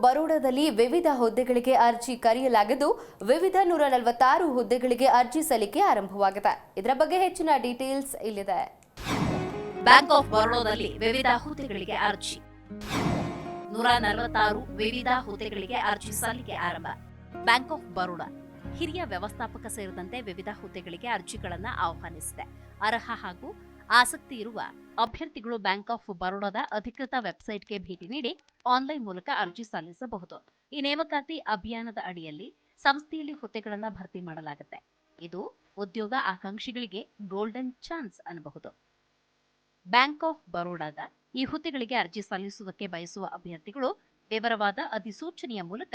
ಬರೋಡಾದಲ್ಲಿ ವಿವಿಧ ಹುದ್ದೆಗಳಿಗೆ ಅರ್ಜಿ ಕರೆಯಲಾಗಿದ್ದು, ವಿವಿಧ ನೂರ ನಲವತ್ತಾರು ಹುದ್ದೆಗಳಿಗೆ ಅರ್ಜಿ ಸಲ್ಲಿಕೆ ಆರಂಭವಾಗಿದೆ. ಇದರ ಬಗ್ಗೆ ಹೆಚ್ಚಿನ ಡೀಟೇಲ್ಸ್ ಇಲ್ಲಿದೆ. ಬ್ಯಾಂಕ್ ಆಫ್ ಬರೋಡಾದಲ್ಲಿ ವಿವಿಧ ಹುದ್ದೆಗಳಿಗೆ ಅರ್ಜಿ. ನೂರ ನಲವತ್ತಾರು ವಿವಿಧ ಹುದ್ದೆಗಳಿಗೆ ಅರ್ಜಿ ಸಲ್ಲಿಕೆ ಆರಂಭ. ಬ್ಯಾಂಕ್ ಆಫ್ ಬರೋಡಾ, ಹಿರಿಯ ವ್ಯವಸ್ಥಾಪಕ ಸೇರಿದಂತೆ ವಿವಿಧ ಹುದ್ದೆಗಳಿಗೆ ಅರ್ಜಿಗಳನ್ನು ಆಹ್ವಾನಿಸಿದೆ. ಅರ್ಹ ಹಾಗೂ ಆಸಕ್ತಿ ಇರುವ ಅಭ್ಯರ್ಥಿಗಳು ಬ್ಯಾಂಕ್ ಆಫ್ ಬರೋಡಾದ ಅಧಿಕೃತ ವೆಬ್ಸೈಟ್ಗೆ ಭೇಟಿ ನೀಡಿ ಆನ್ಲೈನ್ ಮೂಲಕ ಅರ್ಜಿ ಸಲ್ಲಿಸಬಹುದು. ಈ ನೇಮಕಾತಿ ಅಭಿಯಾನದ ಅಡಿಯಲ್ಲಿ ಸಂಸ್ಥೆಯಲ್ಲಿ ಹುದ್ದೆಗಳನ್ನು ಭರ್ತಿ ಮಾಡಲಾಗುತ್ತೆ. ಇದು ಉದ್ಯೋಗ ಆಕಾಂಕ್ಷಿಗಳಿಗೆ ಗೋಲ್ಡನ್ ಚಾನ್ಸ್ ಅನ್ನಬಹುದು. ಬ್ಯಾಂಕ್ ಆಫ್ ಬರೋಡಾದ ಈ ಹುದ್ದೆಗಳಿಗೆ ಅರ್ಜಿ ಸಲ್ಲಿಸುವುದಕ್ಕೆ ಬಯಸುವ ಅಭ್ಯರ್ಥಿಗಳು ವಿವರವಾದ ಅಧಿಸೂಚನೆಯ ಮೂಲಕ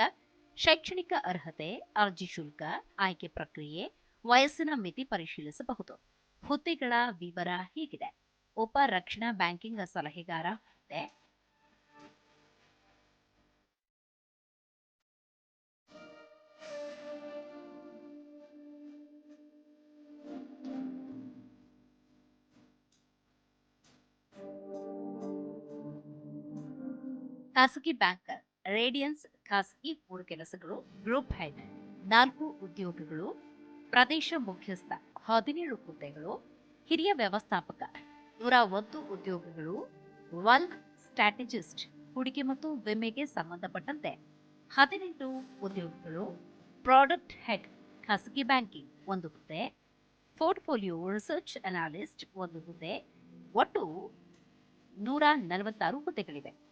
ಶೈಕ್ಷಣಿಕ ಅರ್ಹತೆ, ಅರ್ಜಿ ಶುಲ್ಕ, ಆಯ್ಕೆ ಪ್ರಕ್ರಿಯೆ, ವಯಸ್ಸಿನ ಮಿತಿ ಪರಿಶೀಲಿಸಬಹುದು. ಹುದ್ದೆಗಳ ವಿವರ ಹೀಗಿದೆ. ಉಪ ರಕ್ಷಣಾ ಬ್ಯಾಂಕಿಂಗ್ ಸಲಹೆಗಾರ ಹುದ್ದೆ. ಖಾಸಗಿ ಬ್ಯಾಂಕರ್ ರೇಡಿಯನ್ಸ್ ಖಾಸಗಿ ಮೂರು ಕೆಲಸಗಳು, ಗ್ರೂಪ್ ಹೆಡ್ ನಾಲ್ಕು ಉದ್ಯೋಗಿಗಳು, ಪ್ರದೇಶ ಮುಖ್ಯಸ್ಥ ಹದಿನೇಳು ಹುದ್ದೆಗಳು, ಹಿರಿಯ ವ್ಯವಸ್ಥಾಪಕ, ನೂರ ಒಂದು ಉದ್ಯೋಗಗಳು ಒನ್ ಸ್ಟ್ರಾಟಜಿಸ್ಟ್ ಹೂಡಿಕೆ ಮತ್ತು ವಿಮೆಗೆ ಸಂಬಂಧಪಟ್ಟಂತೆ ಹದಿನೆಂಟು ಉದ್ಯೋಗಗಳು ಪ್ರಾಡಕ್ಟ್ ಹೆಡ್ ಖಾಸಗಿ ಬ್ಯಾಂಕಿಂಗ್ ಒಂದು ಹುದ್ದೆ ಪೋರ್ಟ್ಫೋಲಿಯೋ ರಿಸರ್ಚ್ ಅನಾಲಿಸ್ಟ್ ಒಂದು ಹುದ್ದೆ, ಒಟ್ಟು ನೂರ ನಲವತ್ತಾರು ಹುದ್ದೆಗಳಿವೆ.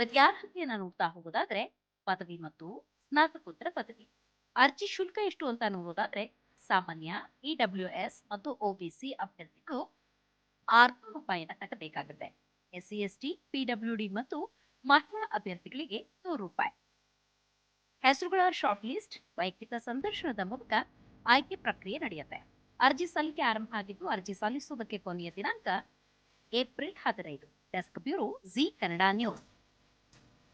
ವಿದ್ಯಾರ್ಹತೆಯನ್ನ ನೋಡ್ತಾ ಹೋಗೋದಾದ್ರೆ ಪದವಿ ಮತ್ತು ಸ್ನಾತಕೋತ್ತರ ಪದವಿ. ಅರ್ಜಿ ಶುಲ್ಕ ಎಷ್ಟು ಅಂತ ನೋಡೋದಾದ್ರೆ ಸಾಮಾನ್ಯ ಇಡಬ್ಲ್ಯೂ ಎಸ್ ಮತ್ತು ಒಬಿಸಿ ಅಭ್ಯರ್ಥಿಗಳು ಆರ್ನೂರು ರೂಪಾಯಿನ ಕಟ್ಟಬೇಕಾಗುತ್ತೆ S C S T PW D ಮತ್ತು ಮಹಿಳಾ ಅಭ್ಯರ್ಥಿಗಳಿಗೆ ನೂರು ರೂಪಾಯಿ. ಹೆಸರುಗಳ ಶಾರ್ಟ್ ಲಿಸ್ಟ್ ವೈಯಕ್ತಿಕ ಸಂದರ್ಶನದ ಮೂಲಕ ಆಯ್ಕೆ ಪ್ರಕ್ರಿಯೆ ನಡೆಯುತ್ತೆ. ಅರ್ಜಿ ಸಲ್ಲಿಕೆ ಆರಂಭ ಆಗಿದ್ದು ಅರ್ಜಿ ಸಲ್ಲಿಸುವುದಕ್ಕೆ ಕೊನೆಯ ದಿನಾಂಕ ಏಪ್ರಿಲ್ ಹದಿನೈದು. Desk bureau Zee Kannada news.